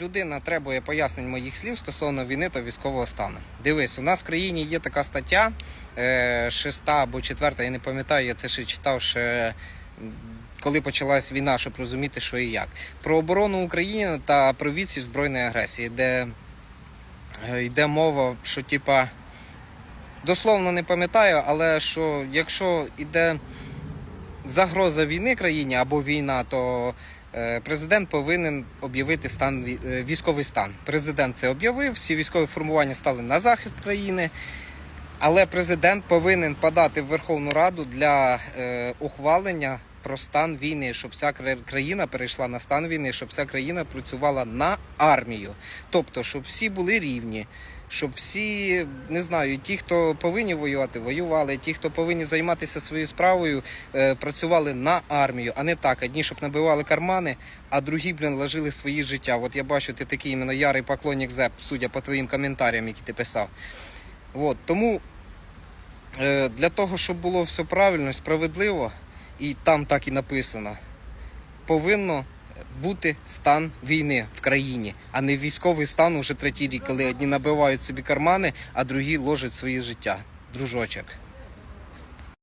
людина требує пояснень моїх слів стосовно війни та військового стану. Дивись, у нас в країні є така стаття, е, шеста або четверта, я не пам'ятаю, я це ще читав ще. Коли почалась війна, щоб розуміти, що і як. Про оборону України та про відсіч збройної агресії, де е, йде мова, що типа дословно не пам'ятаю, але що якщо йде загроза війни країні або війна, то президент повинен об'явити стан е, військовий стан. Президент це об'явив, всі військові формування стали на захист країни. Але президент повинен подати в Верховну Раду для е, ухвалення про стан війни, щоб вся кра- країна перейшла на стан війни, щоб вся країна працювала на армію. Тобто, щоб всі були рівні, щоб всі, не знаю, ті, хто повинні воювати, воювали, ті, хто повинні займатися своєю справою, е, працювали на армію, а не так. Одні, щоб набивали кармани, а другі, блін, ложили свої життя. От я бачу, ти такий іменно ярий поклонник ЗЕП, судя по твоїм коментарям, які ти писав. От, тому е, для того, щоб було все правильно справедливо, і там так і написано, повинно бути стан війни в країні, а не військовий стан уже третій рік, коли одні набивають собі кармани, а другі ложать своє життя. Дружочок.